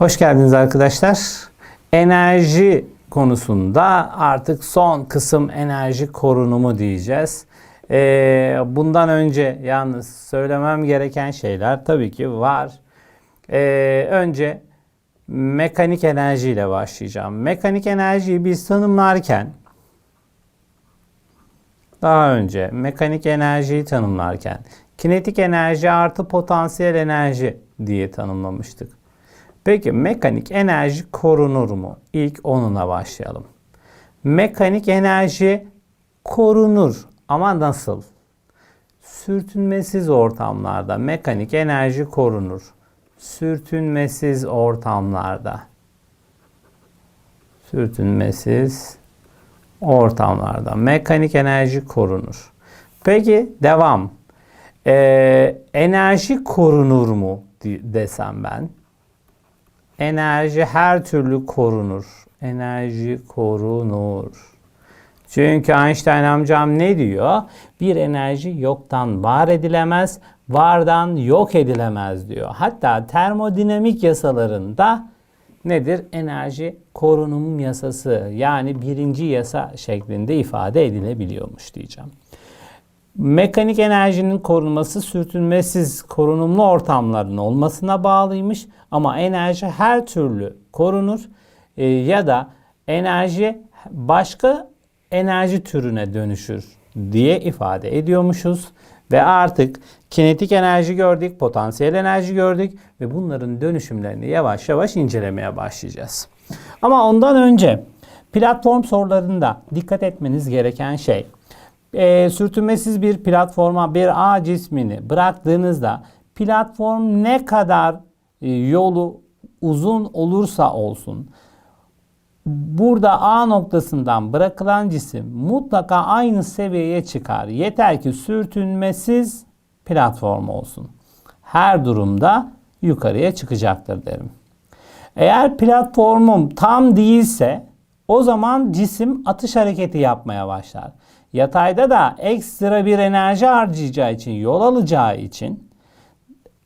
Hoş geldiniz arkadaşlar. Enerji konusunda artık son kısım enerji korunumu diyeceğiz. Ee, bundan önce yalnız söylemem gereken şeyler tabii ki var. Ee, önce mekanik enerji ile başlayacağım. Mekanik enerjiyi biz tanımlarken daha önce mekanik enerjiyi tanımlarken kinetik enerji artı potansiyel enerji diye tanımlamıştık. Peki mekanik enerji korunur mu? İlk onunla başlayalım. Mekanik enerji korunur ama nasıl? Sürtünmesiz ortamlarda mekanik enerji korunur. Sürtünmesiz ortamlarda. Sürtünmesiz ortamlarda mekanik enerji korunur. Peki devam. Ee, enerji korunur mu desem ben? Enerji her türlü korunur. Enerji korunur. Çünkü Einstein amcam ne diyor? Bir enerji yoktan var edilemez, vardan yok edilemez diyor. Hatta termodinamik yasalarında nedir? Enerji korunum yasası yani birinci yasa şeklinde ifade edilebiliyormuş diyeceğim. Mekanik enerjinin korunması sürtünmesiz korunumlu ortamların olmasına bağlıymış ama enerji her türlü korunur e, ya da enerji başka enerji türüne dönüşür diye ifade ediyormuşuz. Ve artık kinetik enerji gördük, potansiyel enerji gördük ve bunların dönüşümlerini yavaş yavaş incelemeye başlayacağız. Ama ondan önce platform sorularında dikkat etmeniz gereken şey e, sürtünmesiz bir platforma bir A cismini bıraktığınızda platform ne kadar yolu uzun olursa olsun burada A noktasından bırakılan cisim mutlaka aynı seviyeye çıkar. Yeter ki sürtünmesiz platform olsun. Her durumda yukarıya çıkacaktır derim. Eğer platformum tam değilse o zaman cisim atış hareketi yapmaya başlar. Yatayda da ekstra bir enerji harcayacağı için, yol alacağı için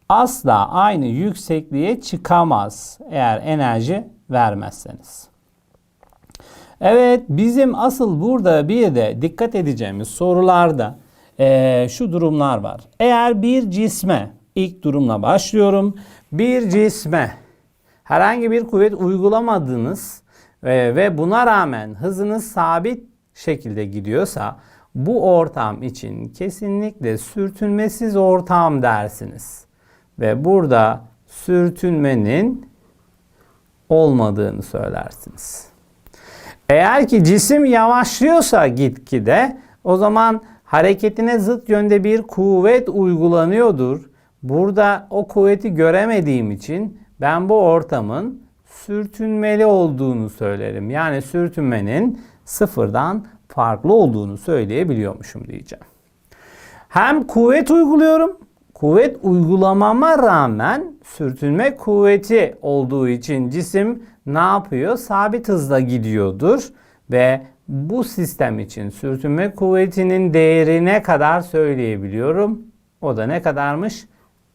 asla aynı yüksekliğe çıkamaz eğer enerji vermezseniz. Evet bizim asıl burada bir de dikkat edeceğimiz sorularda e, şu durumlar var. Eğer bir cisme ilk durumla başlıyorum. Bir cisme herhangi bir kuvvet uygulamadınız e, ve buna rağmen hızınız sabit şekilde gidiyorsa bu ortam için kesinlikle sürtünmesiz ortam dersiniz. Ve burada sürtünmenin olmadığını söylersiniz. Eğer ki cisim yavaşlıyorsa gitgide o zaman hareketine zıt yönde bir kuvvet uygulanıyordur. Burada o kuvveti göremediğim için ben bu ortamın sürtünmeli olduğunu söylerim. Yani sürtünmenin sıfırdan farklı olduğunu söyleyebiliyormuşum diyeceğim. Hem kuvvet uyguluyorum. Kuvvet uygulamama rağmen sürtünme kuvveti olduğu için cisim ne yapıyor? Sabit hızla gidiyordur ve bu sistem için sürtünme kuvvetinin değeri ne kadar söyleyebiliyorum. O da ne kadarmış?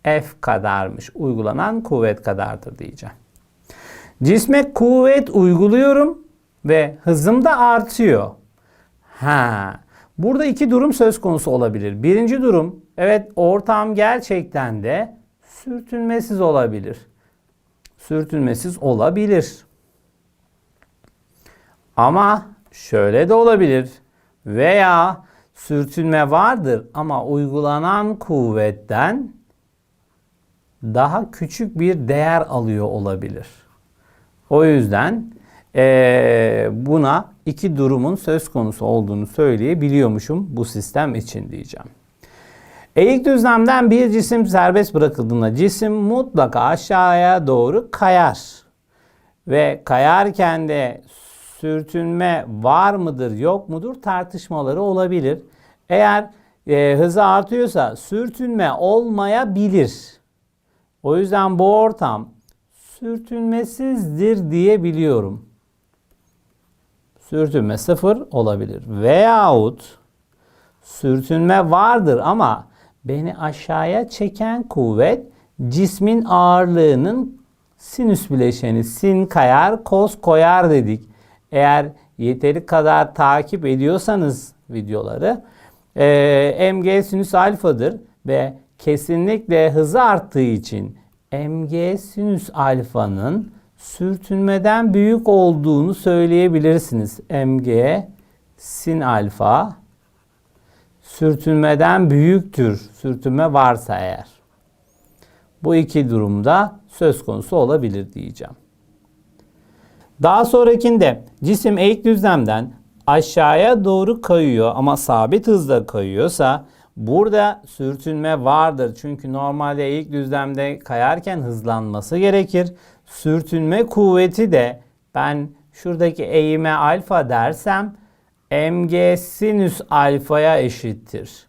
F kadarmış. Uygulanan kuvvet kadardır diyeceğim. Cisme kuvvet uyguluyorum ve hızım da artıyor. Ha. Burada iki durum söz konusu olabilir. Birinci durum evet ortam gerçekten de sürtünmesiz olabilir. Sürtünmesiz olabilir. Ama şöyle de olabilir. Veya sürtünme vardır ama uygulanan kuvvetten daha küçük bir değer alıyor olabilir. O yüzden e, buna iki durumun söz konusu olduğunu söyleyebiliyormuşum bu sistem için diyeceğim. Eğik düzlemden bir cisim serbest bırakıldığında cisim mutlaka aşağıya doğru kayar. Ve kayarken de sürtünme var mıdır yok mudur tartışmaları olabilir. Eğer e, hızı artıyorsa sürtünme olmayabilir. O yüzden bu ortam sürtünmesizdir diyebiliyorum. Sürtünme sıfır olabilir. Veyahut sürtünme vardır ama beni aşağıya çeken kuvvet cismin ağırlığının sinüs bileşeni sin kayar, kos koyar dedik. Eğer yeteri kadar takip ediyorsanız videoları e, mg sinüs alfadır ve kesinlikle hızı arttığı için mg sinüs alfanın sürtünmeden büyük olduğunu söyleyebilirsiniz. mg sin alfa sürtünmeden büyüktür. Sürtünme varsa eğer. Bu iki durumda söz konusu olabilir diyeceğim. Daha sonrakinde cisim eğik düzlemden aşağıya doğru kayıyor ama sabit hızla kayıyorsa burada sürtünme vardır. Çünkü normalde eğik düzlemde kayarken hızlanması gerekir. Sürtünme kuvveti de ben şuradaki eğime alfa dersem mg sinüs alfaya eşittir.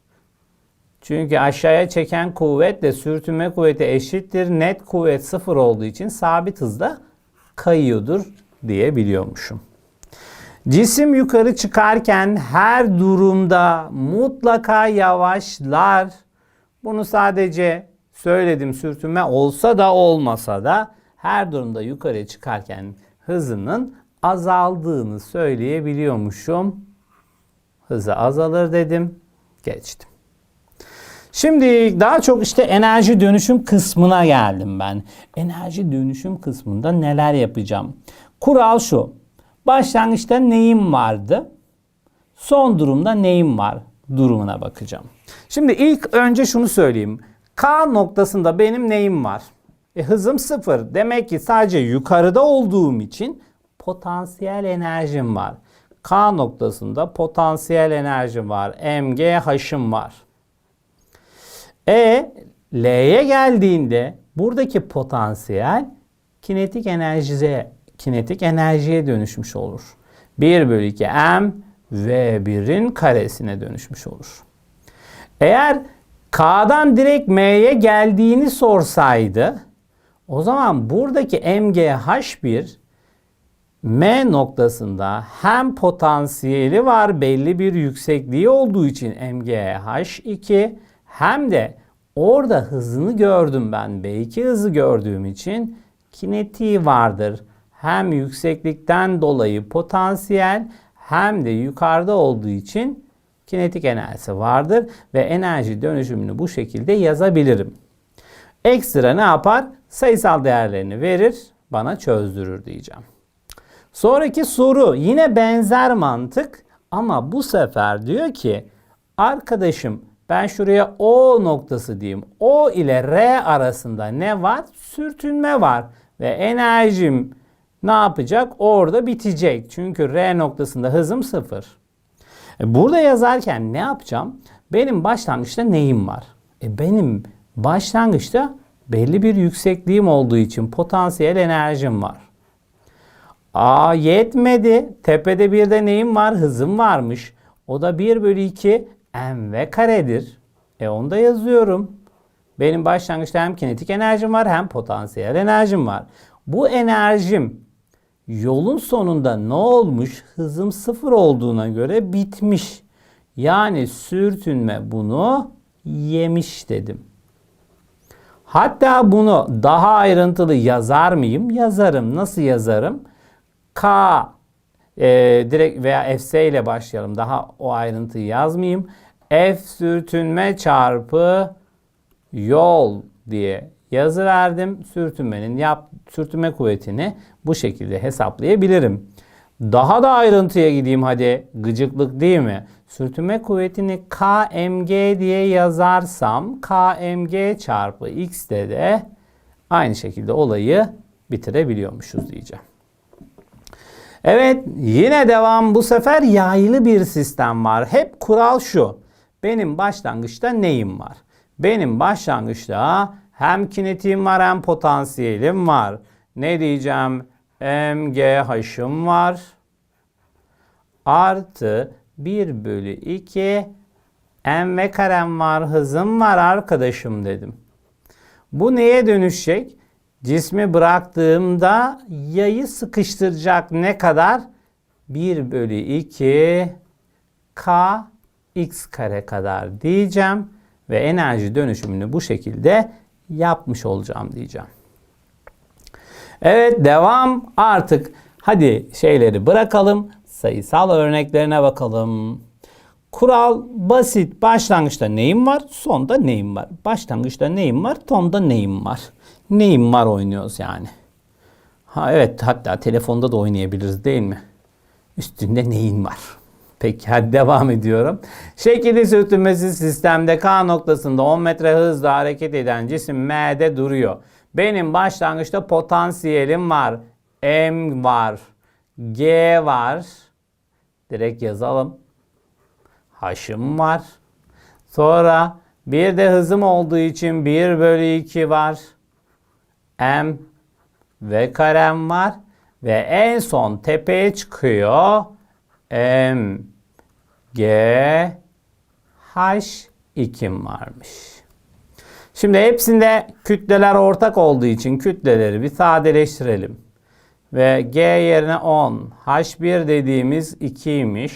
Çünkü aşağıya çeken kuvvetle sürtünme kuvveti eşittir. Net kuvvet sıfır olduğu için sabit hızda kayıyordur diyebiliyormuşum. Cisim yukarı çıkarken her durumda mutlaka yavaşlar. Bunu sadece söyledim sürtünme olsa da olmasa da her durumda yukarı çıkarken hızının azaldığını söyleyebiliyormuşum. Hızı azalır dedim. Geçtim. Şimdi daha çok işte enerji dönüşüm kısmına geldim ben. Enerji dönüşüm kısmında neler yapacağım? Kural şu. Başlangıçta neyim vardı? Son durumda neyim var? Durumuna bakacağım. Şimdi ilk önce şunu söyleyeyim. K noktasında benim neyim var? E, hızım sıfır. Demek ki sadece yukarıda olduğum için potansiyel enerjim var. K noktasında potansiyel enerjim var. mg h'ım var. E L'ye geldiğinde buradaki potansiyel kinetik enerjiye kinetik enerjiye dönüşmüş olur. 1 bölü 2 m v1'in karesine dönüşmüş olur. Eğer K'dan direkt M'ye geldiğini sorsaydı o zaman buradaki MGH1 M noktasında hem potansiyeli var belli bir yüksekliği olduğu için MGH2 hem de orada hızını gördüm ben B2 hızı gördüğüm için kinetiği vardır. Hem yükseklikten dolayı potansiyel hem de yukarıda olduğu için kinetik enerjisi vardır ve enerji dönüşümünü bu şekilde yazabilirim. Ekstra ne yapar? Sayısal değerlerini verir, bana çözdürür diyeceğim. Sonraki soru yine benzer mantık ama bu sefer diyor ki arkadaşım ben şuraya O noktası diyeyim. O ile R arasında ne var? Sürtünme var ve enerjim ne yapacak? Orada bitecek. Çünkü R noktasında hızım sıfır. E burada yazarken ne yapacağım? Benim başlangıçta neyim var? E benim başlangıçta belli bir yüksekliğim olduğu için potansiyel enerjim var. Aa yetmedi. Tepede bir de neyim var? Hızım varmış. O da 1 bölü 2 mv karedir. E onu da yazıyorum. Benim başlangıçta hem kinetik enerjim var hem potansiyel enerjim var. Bu enerjim yolun sonunda ne olmuş? Hızım sıfır olduğuna göre bitmiş. Yani sürtünme bunu yemiş dedim. Hatta bunu daha ayrıntılı yazar mıyım? Yazarım. Nasıl yazarım? K e, direkt veya Fs ile başlayalım. Daha o ayrıntıyı yazmayayım. F sürtünme çarpı yol diye yazı verdim. Sürtünmenin yap sürtünme kuvvetini bu şekilde hesaplayabilirim. Daha da ayrıntıya gideyim hadi. Gıcıklık değil mi? Sürtünme kuvvetini kmg diye yazarsam kmg çarpı x de de aynı şekilde olayı bitirebiliyormuşuz diyeceğim. Evet yine devam bu sefer yaylı bir sistem var. Hep kural şu. Benim başlangıçta neyim var? Benim başlangıçta hem kinetiğim var hem potansiyelim var. Ne diyeceğim? MGH'ım var. Artı 1 bölü 2 m karem var, hızım var arkadaşım dedim. Bu neye dönüşecek? Cismi bıraktığımda yayı sıkıştıracak ne kadar? 1 bölü 2 k x kare kadar diyeceğim ve enerji dönüşümünü bu şekilde yapmış olacağım diyeceğim. Evet devam artık. Hadi şeyleri bırakalım. Sayısal örneklerine bakalım. Kural basit. Başlangıçta neyim var? Sonda neyim var? Başlangıçta neyim var? Sonda neyim var? Neyim var oynuyoruz yani. Ha evet hatta telefonda da oynayabiliriz değil mi? Üstünde neyin var? Peki hadi devam ediyorum. Şekili sürtünmesi sistemde K noktasında 10 metre hızla hareket eden cisim M'de duruyor. Benim başlangıçta potansiyelim var. M var. G var. Direkt yazalım. H'ım var. Sonra bir de hızım olduğu için 1 bölü 2 var. M ve karem var. Ve en son tepeye çıkıyor. M, G, H, 2 varmış. Şimdi hepsinde kütleler ortak olduğu için kütleleri bir sadeleştirelim. Ve G yerine 10, H1 dediğimiz 2'ymiş.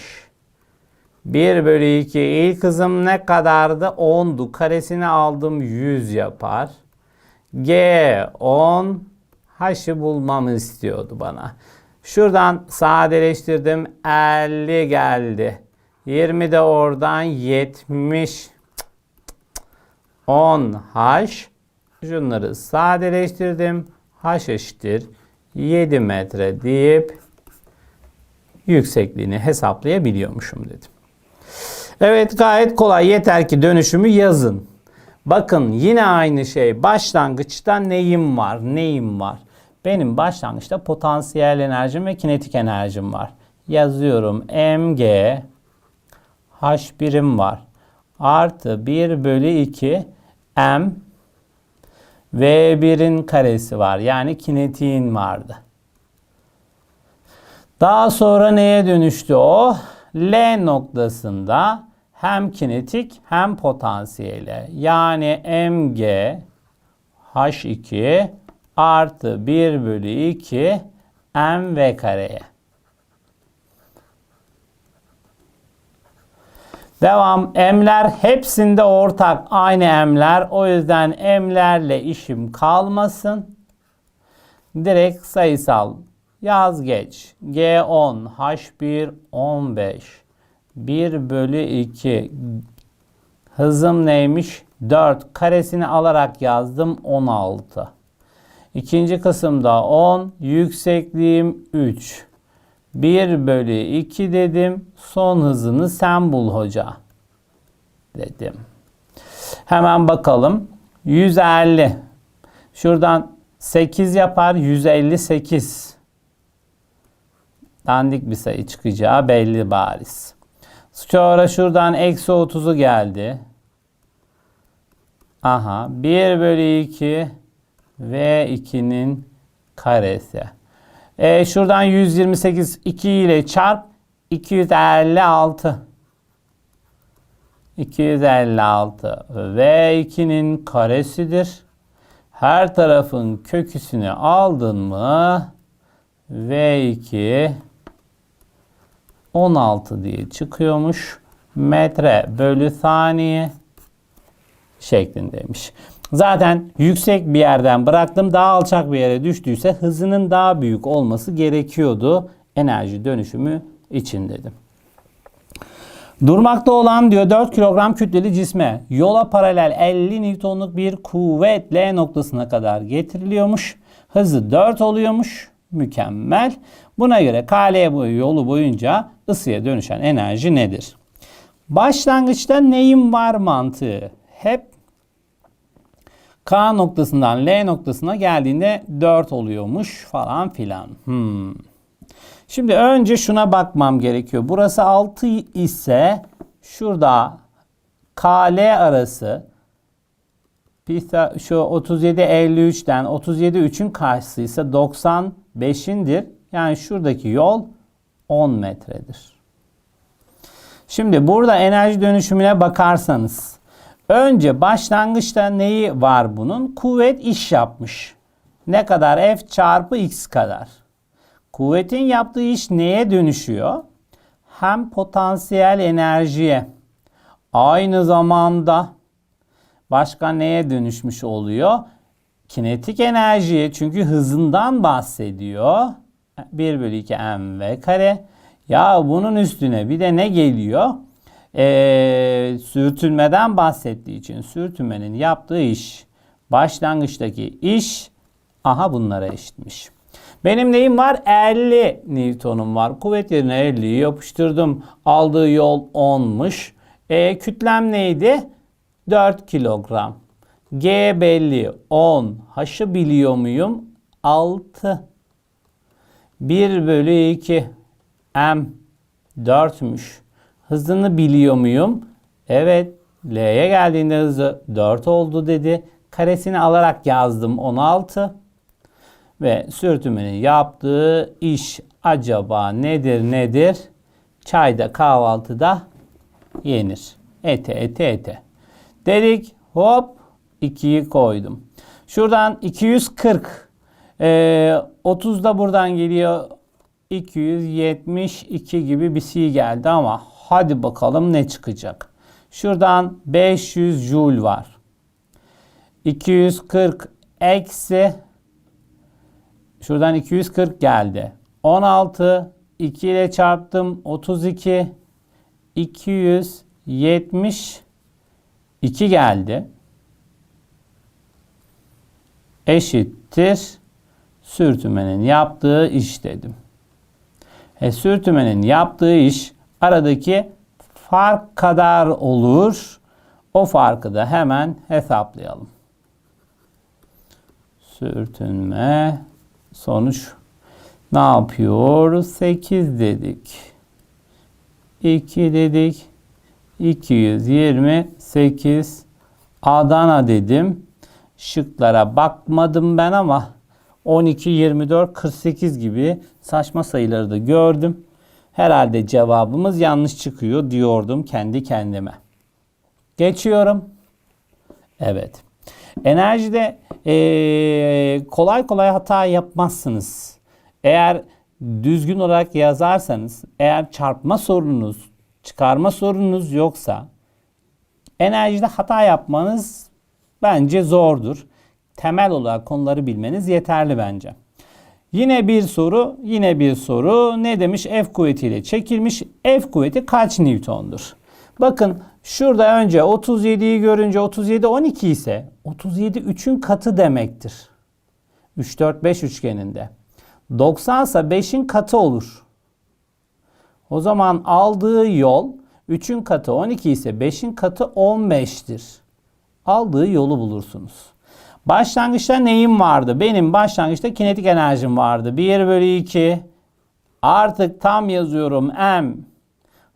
1 bölü 2 ilk hızım ne kadardı? 10'du. Karesini aldım 100 yapar. G 10 H'ı bulmamı istiyordu bana. Şuradan sadeleştirdim 50 geldi. 20 de oradan 70. 10 H. Şunları sadeleştirdim. H eşittir 7 metre deyip yüksekliğini hesaplayabiliyormuşum dedim. Evet gayet kolay. Yeter ki dönüşümü yazın. Bakın yine aynı şey. Başlangıçta neyim var? Neyim var? Benim başlangıçta potansiyel enerjim ve kinetik enerjim var. Yazıyorum mg h birim var. Artı 1 bölü 2 m v1'in karesi var. Yani kinetiğin vardı. Daha sonra neye dönüştü o? L noktasında hem kinetik hem potansiyele. Yani mg h2 artı 1 bölü 2 mv kareye. Devam. M'ler hepsinde ortak. Aynı M'ler. O yüzden M'lerle işim kalmasın. Direkt sayısal. Yaz geç. G10, H1, 15. 1 bölü 2. Hızım neymiş? 4. Karesini alarak yazdım 16. İkinci kısımda 10. Yüksekliğim 3. 1 bölü 2 dedim. Son hızını sen bul hoca. Dedim. Hemen bakalım. 150. Şuradan 8 yapar. 158. Dandik bir sayı çıkacağı belli bariz. Sonra şuradan eksi 30'u geldi. Aha. 1 bölü 2 ve 2'nin karesi. E, şuradan 128 2 ile çarp 256. 256 ve 2'nin karesidir. Her tarafın köküsünü aldın mı V2 16 diye çıkıyormuş. Metre bölü saniye şeklindeymiş. Zaten yüksek bir yerden bıraktım daha alçak bir yere düştüyse hızının daha büyük olması gerekiyordu enerji dönüşümü için dedim. Durmakta olan diyor 4 kilogram kütleli cisme yola paralel 50 Newton'luk bir kuvvet L noktasına kadar getiriliyormuş. Hızı 4 oluyormuş. Mükemmel. Buna göre KL boyu yolu boyunca ısıya dönüşen enerji nedir? Başlangıçta neyim var mantığı? Hep K noktasından L noktasına geldiğinde 4 oluyormuş falan filan. Hmm. Şimdi önce şuna bakmam gerekiyor. Burası 6 ise şurada KL arası şu 37 53'ten 37 3'ün karşısı ise 95'indir. Yani şuradaki yol 10 metredir. Şimdi burada enerji dönüşümüne bakarsanız önce başlangıçta neyi var bunun? Kuvvet iş yapmış. Ne kadar? F çarpı x kadar. Kuvvetin yaptığı iş neye dönüşüyor? Hem potansiyel enerjiye aynı zamanda başka neye dönüşmüş oluyor? Kinetik enerjiye çünkü hızından bahsediyor. 1 bölü 2 mv kare. Ya bunun üstüne bir de ne geliyor? Ee, sürtünmeden bahsettiği için sürtünmenin yaptığı iş, başlangıçtaki iş, aha bunlara eşitmiş. Benim neyim var? 50 Newton'um var. Kuvvet yerine 50'yi yapıştırdım. Aldığı yol 10'muş. E, kütlem neydi? 4 kilogram. G belli 10. H'ı biliyor muyum? 6. 1 bölü 2. M 4'müş. Hızını biliyor muyum? Evet. L'ye geldiğinde hızı 4 oldu dedi. Karesini alarak yazdım 16. Ve sürtünmenin yaptığı iş acaba nedir nedir? Çayda kahvaltıda yenir. Ete ete ete. Dedik hop 2'yi koydum. Şuradan 240. Ee, 30 da buradan geliyor. 272 gibi bir şey geldi ama hadi bakalım ne çıkacak. Şuradan 500 joule var. 240 eksi şuradan 240 geldi. 16 2 ile çarptım 32 270 2 geldi. Eşittir sürtünmenin yaptığı iş dedim. E, sürtünmenin yaptığı iş aradaki fark kadar olur. O farkı da hemen hesaplayalım. Sürtünme sonuç ne yapıyor? 8 dedik. 2 dedik. 228 Adana dedim. Şıklara bakmadım ben ama 12, 24, 48 gibi saçma sayıları da gördüm. Herhalde cevabımız yanlış çıkıyor diyordum kendi kendime. Geçiyorum. Evet. Enerjide eee, kolay kolay hata yapmazsınız. Eğer düzgün olarak yazarsanız, eğer çarpma sorununuz, çıkarma sorununuz yoksa enerjide hata yapmanız bence zordur. Temel olarak konuları bilmeniz yeterli bence. Yine bir soru, yine bir soru. Ne demiş? F kuvvetiyle çekilmiş. F kuvveti kaç Newton'dur? Bakın şurada önce 37'yi görünce 37 12 ise 37 3'ün katı demektir. 3 4 5 üçgeninde. 90 ise 5'in katı olur. O zaman aldığı yol 3'ün katı 12 ise 5'in katı 15'tir. Aldığı yolu bulursunuz. Başlangıçta neyim vardı? Benim başlangıçta kinetik enerjim vardı. 1 bölü 2 artık tam yazıyorum m.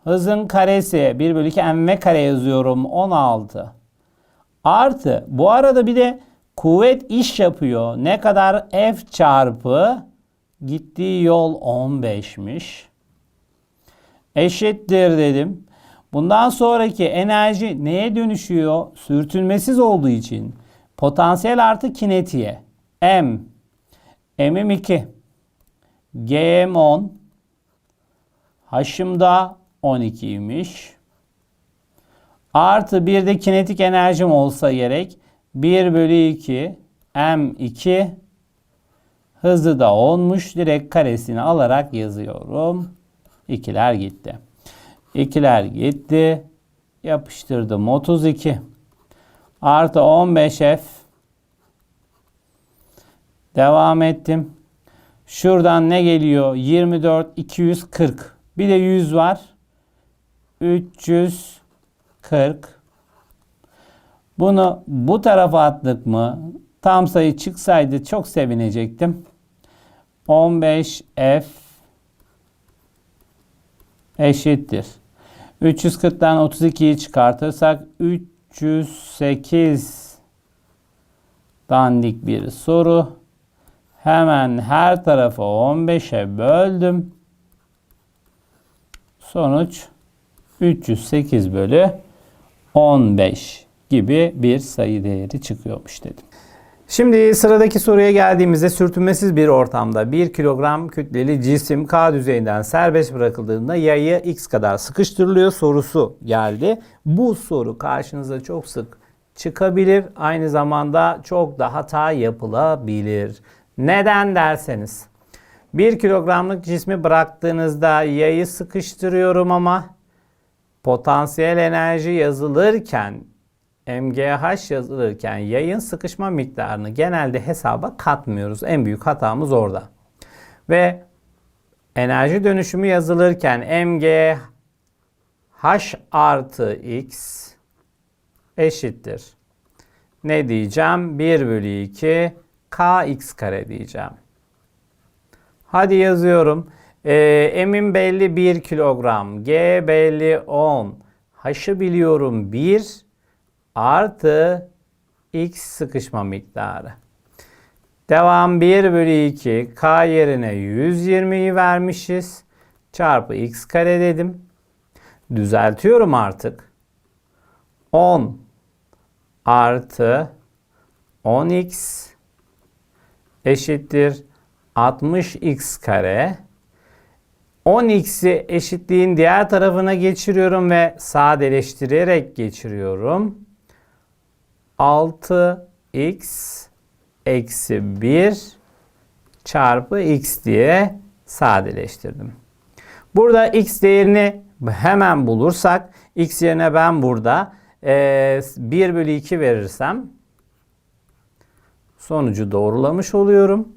Hızın karesi 1 bölü 2 mv kare yazıyorum 16. Artı bu arada bir de kuvvet iş yapıyor. Ne kadar f çarpı gittiği yol 15'miş. Eşittir dedim. Bundan sonraki enerji neye dönüşüyor? Sürtünmesiz olduğu için potansiyel artı kinetiğe. M. M'im 2. G'm 10. H'ım da 12'ymiş. Artı bir de kinetik enerjim olsa gerek. 1 bölü 2 M2 hızı da 10'muş. Direkt karesini alarak yazıyorum. İkiler gitti. İkiler gitti. Yapıştırdım 32. Artı 15F. Devam ettim. Şuradan ne geliyor? 24, 240. Bir de 100 var. 340. Bunu bu tarafa attık mı? Tam sayı çıksaydı çok sevinecektim. 15F eşittir. 340'tan 32'yi çıkartırsak 308 dandik bir soru. Hemen her tarafı 15'e böldüm. Sonuç 308 bölü 15 gibi bir sayı değeri çıkıyormuş dedim. Şimdi sıradaki soruya geldiğimizde sürtünmesiz bir ortamda 1 kilogram kütleli cisim K düzeyinden serbest bırakıldığında yayı X kadar sıkıştırılıyor sorusu geldi. Bu soru karşınıza çok sık çıkabilir. Aynı zamanda çok da hata yapılabilir. Neden derseniz 1 kilogramlık cismi bıraktığınızda yayı sıkıştırıyorum ama potansiyel enerji yazılırken MGH yazılırken yayın sıkışma miktarını genelde hesaba katmıyoruz. En büyük hatamız orada. Ve enerji dönüşümü yazılırken MGH artı X eşittir. Ne diyeceğim? 1 bölü 2 kx kare diyeceğim. Hadi yazıyorum. Ee, M'in belli 1 kilogram. G belli 10. H'ı biliyorum 1 artı x sıkışma miktarı. Devam 1 bölü 2 k yerine 120'yi vermişiz. Çarpı x kare dedim. Düzeltiyorum artık. 10 artı 10x eşittir 60x kare. 10x'i eşitliğin diğer tarafına geçiriyorum ve sadeleştirerek geçiriyorum. 6x eksi 1 çarpı x diye sadeleştirdim. Burada x değerini hemen bulursak x yerine ben burada e, 1 bölü 2 verirsem sonucu doğrulamış oluyorum.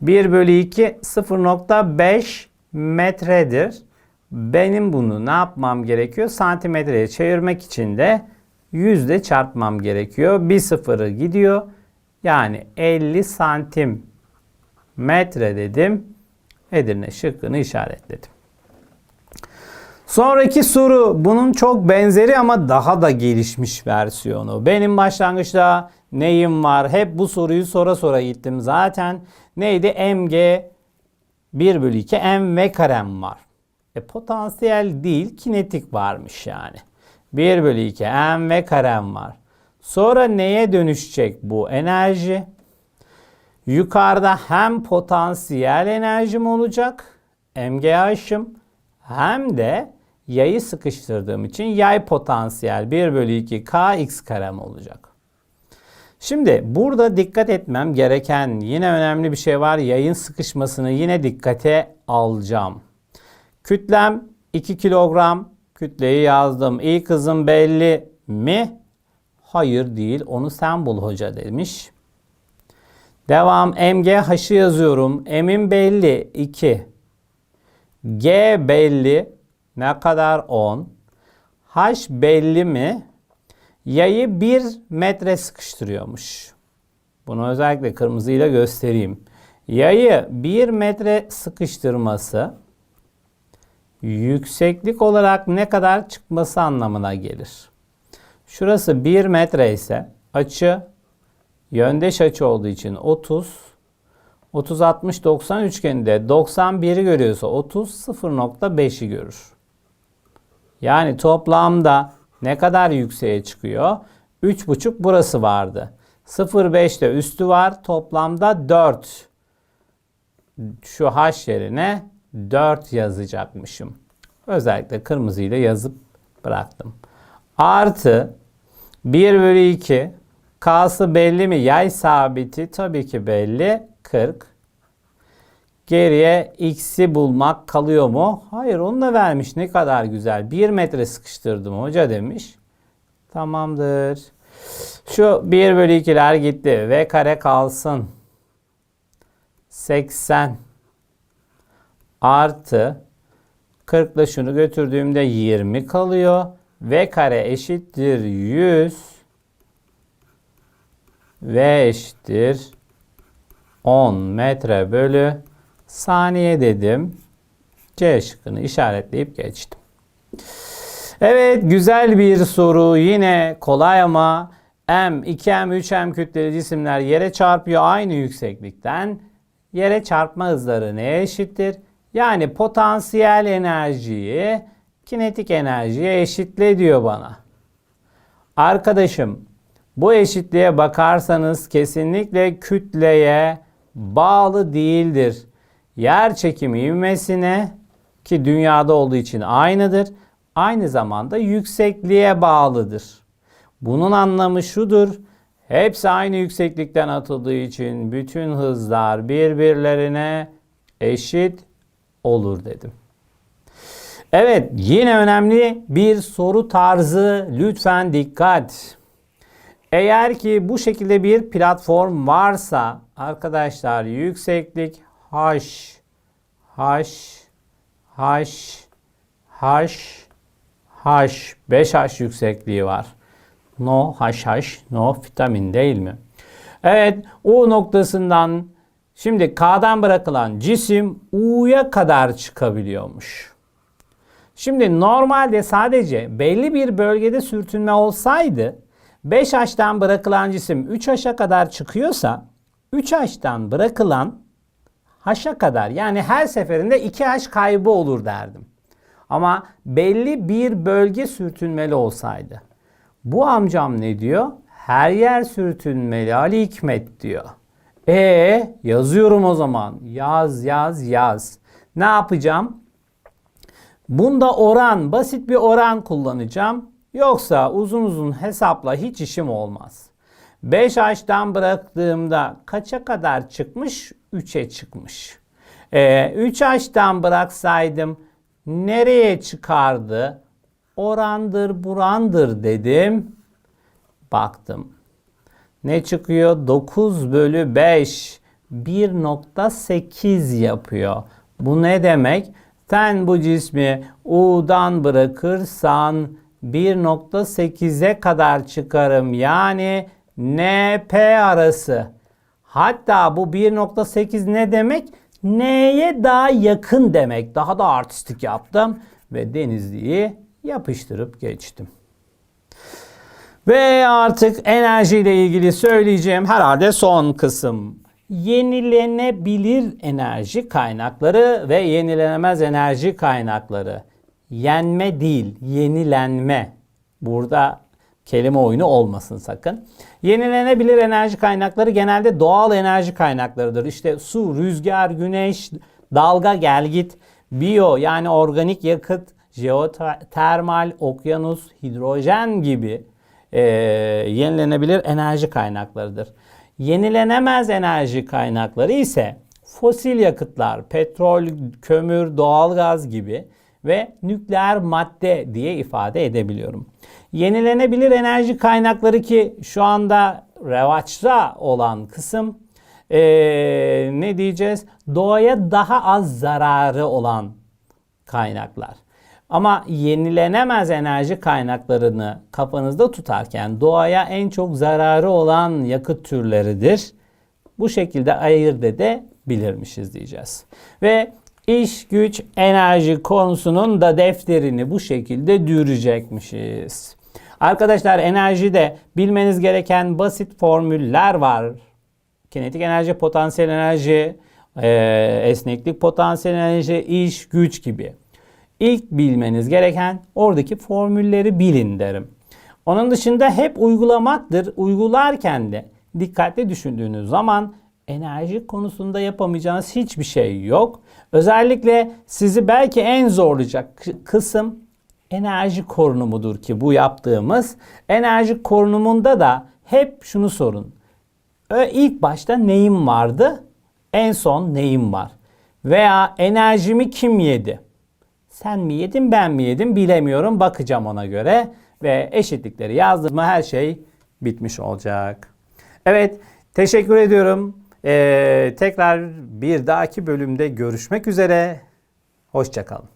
1 bölü 2 0.5 metredir. Benim bunu ne yapmam gerekiyor? Santimetreye çevirmek için de yüzde çarpmam gerekiyor. Bir sıfırı gidiyor. Yani 50 santim metre dedim. Edirne şıkkını işaretledim. Sonraki soru bunun çok benzeri ama daha da gelişmiş versiyonu. Benim başlangıçta neyim var? Hep bu soruyu sora sora gittim zaten. Neydi? MG 1 bölü 2 M ve karem var. E, potansiyel değil kinetik varmış yani. 1 bölü 2 M ve karem var. Sonra neye dönüşecek bu enerji? Yukarıda hem potansiyel enerjim olacak MGH'ım hem de yayı sıkıştırdığım için yay potansiyel 1 bölü 2 kx karem olacak. Şimdi burada dikkat etmem gereken yine önemli bir şey var. Yayın sıkışmasını yine dikkate alacağım. Kütlem 2 kilogram. Kütleyi yazdım. İlk hızım belli mi? Hayır değil. Onu sen bul hoca demiş. Devam. MGH'ı yazıyorum. M'in belli 2. G belli. Ne kadar 10. H belli mi? Yayı 1 metre sıkıştırıyormuş. Bunu özellikle kırmızıyla göstereyim. Yayı 1 metre sıkıştırması yükseklik olarak ne kadar çıkması anlamına gelir. Şurası 1 metre ise açı yöndeş açı olduğu için 30 30 60 90 üçgeninde 91'i görüyorsa 30 0.5'i görür. Yani toplamda ne kadar yükseğe çıkıyor? 3.5 burası vardı. 0.5'te üstü var. Toplamda 4. Şu h yerine 4 yazacakmışım. Özellikle kırmızıyla yazıp bıraktım. Artı 1 bölü 2 K'sı belli mi? Yay sabiti tabii ki belli. 40. Geriye x'i bulmak kalıyor mu? Hayır onu da vermiş. Ne kadar güzel. 1 metre sıkıştırdım hoca demiş. Tamamdır. Şu 1 bölü 2'ler gitti. V kare kalsın. 80 artı 40 ile şunu götürdüğümde 20 kalıyor. V kare eşittir 100. V eşittir 10 metre bölü saniye dedim. C şıkkını işaretleyip geçtim. Evet güzel bir soru. Yine kolay ama M, 2M, 3M kütleli cisimler yere çarpıyor aynı yükseklikten. Yere çarpma hızları neye eşittir? Yani potansiyel enerjiyi kinetik enerjiye eşitle diyor bana. Arkadaşım bu eşitliğe bakarsanız kesinlikle kütleye bağlı değildir. Yer çekimi ivmesine ki dünyada olduğu için aynıdır. Aynı zamanda yüksekliğe bağlıdır. Bunun anlamı şudur. Hepsi aynı yükseklikten atıldığı için bütün hızlar birbirlerine eşit olur dedim. Evet, yine önemli bir soru tarzı. Lütfen dikkat. Eğer ki bu şekilde bir platform varsa arkadaşlar yükseklik h h h h h 5h yüksekliği var. No HH, no vitamin değil mi? Evet, U noktasından şimdi K'dan bırakılan cisim U'ya kadar çıkabiliyormuş. Şimdi normalde sadece belli bir bölgede sürtünme olsaydı 5H'tan bırakılan cisim 3H'a kadar çıkıyorsa 3H'tan bırakılan H'a kadar yani her seferinde 2H kaybı olur derdim. Ama belli bir bölge sürtünmeli olsaydı. Bu amcam ne diyor? Her yer sürtünmeli Ali Hikmet diyor. E yazıyorum o zaman. Yaz yaz yaz. Ne yapacağım? Bunda oran, basit bir oran kullanacağım. Yoksa uzun uzun hesapla hiç işim olmaz. 5H'dan bıraktığımda kaça kadar çıkmış? 3'e çıkmış. Ee, 3H'dan bıraksaydım nereye çıkardı? Orandır burandır dedim. Baktım. Ne çıkıyor? 9 bölü 5 1.8 yapıyor. Bu ne demek? Sen bu cismi U'dan bırakırsan 1.8'e kadar çıkarım. Yani NP arası. Hatta bu 1.8 ne demek? N'ye daha yakın demek. Daha da artistik yaptım ve Denizli'yi yapıştırıp geçtim. Ve artık enerjiyle ilgili söyleyeceğim herhalde son kısım. Yenilenebilir enerji kaynakları ve yenilenemez enerji kaynakları. Yenme değil, yenilenme. Burada kelime oyunu olmasın sakın. Yenilenebilir enerji kaynakları genelde doğal enerji kaynaklarıdır. İşte su, rüzgar, güneş, dalga, gelgit, biyo yani organik yakıt, jeotermal, okyanus, hidrojen gibi e, yenilenebilir enerji kaynaklarıdır. Yenilenemez enerji kaynakları ise fosil yakıtlar, petrol, kömür, doğalgaz gibi ve nükleer madde diye ifade edebiliyorum. Yenilenebilir enerji kaynakları ki şu anda revaçta olan kısım ee, ne diyeceğiz? Doğaya daha az zararı olan kaynaklar. Ama yenilenemez enerji kaynaklarını kafanızda tutarken doğaya en çok zararı olan yakıt türleridir. Bu şekilde ayırt edebilirmişiz diyeceğiz. Ve iş güç enerji konusunun da defterini bu şekilde dürecekmişiz. Arkadaşlar enerjide bilmeniz gereken basit formüller var. Kinetik enerji, potansiyel enerji, esneklik potansiyel enerji, iş güç gibi. İlk bilmeniz gereken oradaki formülleri bilin derim. Onun dışında hep uygulamaktır. Uygularken de dikkatli düşündüğünüz zaman enerji konusunda yapamayacağınız hiçbir şey yok. Özellikle sizi belki en zorlayacak kısım enerji korunumudur ki bu yaptığımız. Enerji korunumunda da hep şunu sorun. İlk başta neyim vardı? En son neyim var? Veya enerjimi kim yedi? Sen mi yedin ben mi yedim bilemiyorum bakacağım ona göre. Ve eşitlikleri yazdım her şey bitmiş olacak. Evet teşekkür ediyorum. Ee, tekrar bir dahaki bölümde görüşmek üzere. Hoşçakalın.